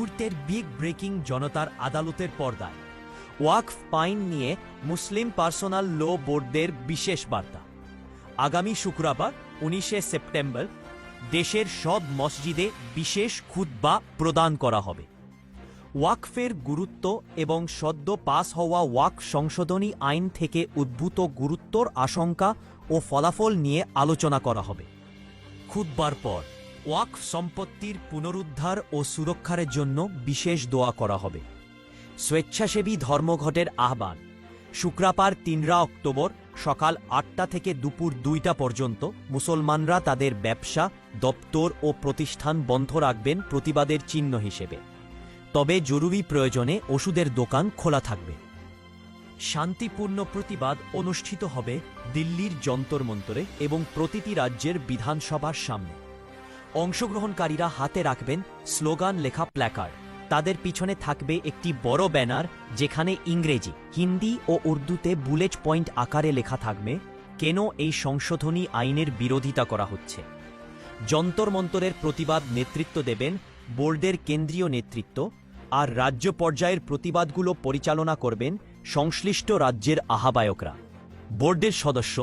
মুহূর্তের big breaking জনতার আদালতের পর্দায়। ওয়াকফ পাইন নিয়ে মুসলিম পার্সোনাল ল বোর্ডদের বিশেষ বার্তা। আগামী শুক্রবার, উনিশে সেপ্টেম্বর, দেশের সব মসজিদে বিশেষ খুতবা প্রদান করা হবে। ওয়াকফের গুরুত্ব এবং সদ্য পাস হওয়া ওয়াক সংশোধনী আইন থেকে উদ্ভূত গুরুত্বর আশঙ্কা ও ফলাফল নিয়ে আলোচনা করা হবে। খুতবার পর ওয়াকফ সম্পত্তির পুনরুদ্ধার ও সুরক্ষার জন্য বিশেষ দোয়া করা হবে। স্বেচ্ছাসেবী ধর্মঘটের আহ্বান। শুক্রাপার তিনরা অক্টোবর সকাল আটটা থেকে দুপুর দুইটা পর্যন্ত মুসলমানরা তাদের ব্যবসা, দপ্তর ও প্রতিষ্ঠান বন্ধ রাখবেন প্রতিবাদের চিহ্ন হিসেবে। তবে জরুরি প্রয়োজনে ওষুধের দোকান খোলা থাকবে। শান্তিপূর্ণ প্রতিবাদ অনুষ্ঠিত হবে দিল্লির যন্তর মন্তরে এবং প্রতিটি রাজ্যের বিধানসভার সামনে। অংশগ্রহণকারীরা হাতে রাখবেন স্লোগান লেখা প্ল্যাকার্ড। তাদের পিছনে থাকবে একটি বড় ব্যানার, যেখানে ইংরেজি, হিন্দি ও উর্দুতে বুলেট পয়েন্ট আকারে লেখা থাকবে, কেন এই সংশোধনী আইনের বিরোধিতা করা হচ্ছে। যন্তর মন্তরের প্রতিবাদ নেতৃত্ব দেবেন বোর্ডের কেন্দ্রীয় নেতৃত্ব, আর রাজ্য পর্যায়ের প্রতিবাদগুলো পরিচালনা করবেন সংশ্লিষ্ট রাজ্যের আহ্বায়করা। বোর্ডের সদস্য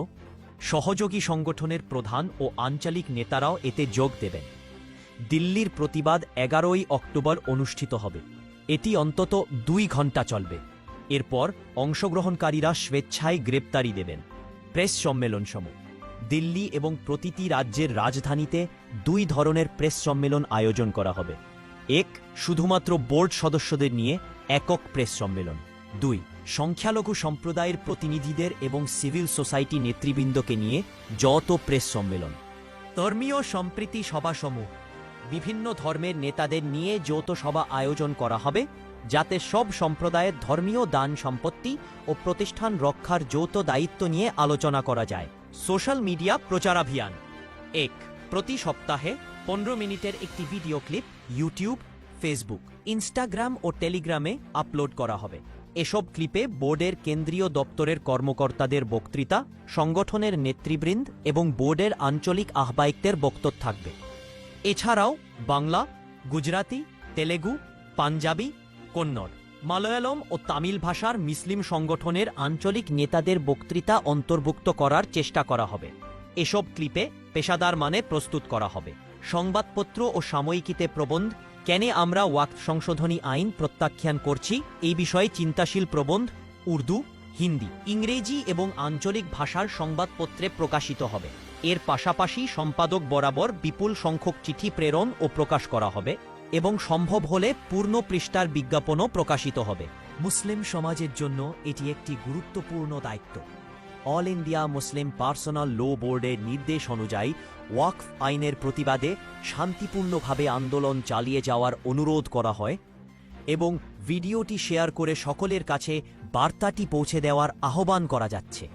সহযোগী সংগঠনের প্রধান ও আঞ্চলিক নেতারাও এতে যোগ দেবেন। দিল্লির প্রতিবাদ এগারোই অক্টোবর অনুষ্ঠিত হবে। এটি অন্তত দুই ঘণ্টা চলবে। এরপর অংশগ্রহণকারীরা স্বেচ্ছায় গ্রেপ্তারি দেবেন। প্রেস সম্মেলন সমূহ দিল্লি এবং প্রতিটি রাজ্যের রাজধানীতে দুই ধরনের প্রেস সম্মেলন আয়োজন করা হবে। এক, শুধুমাত্র বোর্ড সদস্যদের নিয়ে একক প্রেস সম্মেলন। দুই সংখ্যালঘু সম্প্রদায়ের প্রতিনিধিদের এবং সিভিল সোসাইটি নেতৃবৃন্দকে নিয়ে যত প্রেস সম্মেলন, ধর্মীয় সম্প্রীতি সভাসমূহ, বিভিন্ন ধর্মের নেতাদের নিয়ে যৌথ সভা আয়োজন করা হবে, যাতে সব সম্প্রদায়ের ধর্মীয় দান সম্পত্তি ও প্রতিষ্ঠান রক্ষার যৌথ দায়িত্ব নিয়ে আলোচনা করা যায়। সোশ্যাল মিডিয়া প্রচারাভিযান। এক, প্রতি সপ্তাহে পনেরো মিনিটের একটি video clip YouTube, Facebook, Instagram ও টেলিগ্রামে আপলোড করা হবে। এসব ক্লিপে বোর্ডের কেন্দ্রীয় দপ্তরের কর্মকর্তাদের বক্তৃতা, সংগঠনের নেতৃবৃন্দ এবং বোর্ডের আঞ্চলিক আহ্বায়কদের বক্তব্য থাকবে। এছাড়াও বাংলা, গুজরাতি, তেলেগু, পাঞ্জাবি, কন্নড়, মালয়ালম ও তামিল ভাষার মুসলিম সংগঠনের আঞ্চলিক নেতাদের বক্তৃতা অন্তর্ভুক্ত করার চেষ্টা করা হবে। এসব ক্লিপে পেশাদার মানে প্রস্তুত করা হবে। সংবাদপত্র ও সাময়িকীতে প্রবন্ধ কেন আমরা ওয়াক সংশোধনী আইন প্রত্যাখ্যান করছি? এই বিষয়ে চিন্তাশীল প্রবন্ধ, উর্দু, হিন্দি, ইংরেজি এবং আঞ্চলিক ভাষার সংবাদপত্রে প্রকাশিত হবে। এর পাশাপাশি সম্পাদক বরাবর বিপুল সংখ্যক চিঠি প্রেরণ ও প্রকাশ করা হবে এবং সম্ভব হলে পূর্ণ পৃষ্ঠার বিজ্ঞাপনও প্রকাশিত হবে। মুসলিম সমাজের জন্য এটি একটি গুরুত্বপূর্ণ দায়িত্ব। All India Muslim personal law বোর্ডের নির্দেশ অনুযায়ী ওয়াকফ আইনের প্রতিবাদে শান্তিপূর্ণভাবে আন্দোলন চালিয়ে যাওয়ার অনুরোধ করা হয় এবং ভিডিওটি শেয়ার করে সকলের কাছে বার্তাটি পৌঁছে দেওয়ার আহ্বান করা যাচ্ছে।